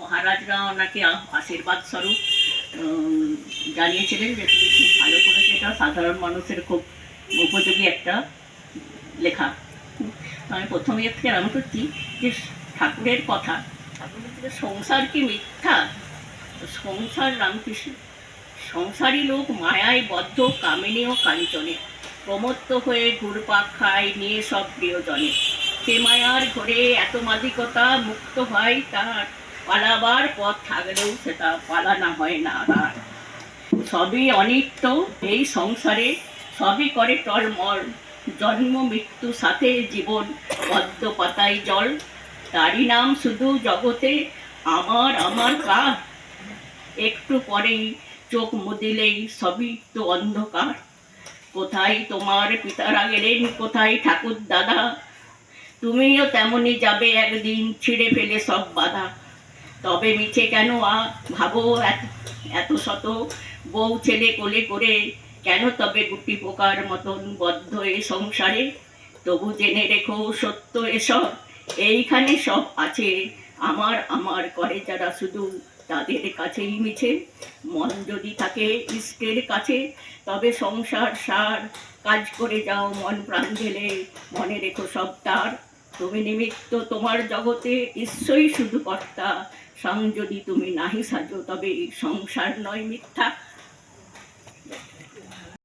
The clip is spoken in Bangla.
মহারাজরা ওনাকে আশীর্বাদ স্বরূপ জানিয়েছিলেন যে তুমি খুব ভালো করেছে এটা। সাধারণ মানুষের খুব উপযোগী একটা লেখা। আমি প্রথমে থেকে আরম্ভ করছি যে ঠাকুরের কথা। ঠাকুর বলছে যে সংসার কি মিথ্যা? সংসার রামকৃষ্ণ। সংসারী লোক মায়ায় বদ্ধ, কামিনী ও কাঞ্চনে। প্রমত্ত হয়ে ঘুরপাক খায় নিয়ে সব প্রিয়জনে। সে মায়ার ঘরে এত মাদিকতা, মুক্ত হয় তার পালাবার পথ থাকলেও সেটা পালানা হয় না আর। সবই অনিত্য, এই সংসারে সবই করে টলমল। জন্ম, মৃত্যু, সাথে জীবন, পদ্ম পাতায় জল। তারই নাম শুধু জগতে, আমার আমার কাজ একটু পরেই চোখ মুদিলেই সবই তো অন্ধকার। কোথায় তোমার পিতারা গেলেন? কোথায় ঠাকুর দাদা তুমিও তেমনই যাবে, একদিন ছিঁড়ে ফেলে সব বাধা। তবে মিছে কেন ভাবো এত শত বউ ছেলে কোলে করে? কেন তবে গুটি পোকার মতন বদ্ধ এ সংসারে? তবু জেনে রেখো সত্য এসব, এইখানে সব আছে। আমার আমার করে যারা শুধু তাদের কাছেই মিছে মন যদি থাকে ইষ্টের কাছে, তবে সংসার সার। কাজ করে যাও মন প্রাণ ঢেলে। মনে রেখো সব তার। তুমি নিমিত্ত তোমার জগতে ঈশ্বরই শুধু কর্তা। সং যদি তুমি নাহি সাজো, তবে এই সংসার নয় মিথ্যা।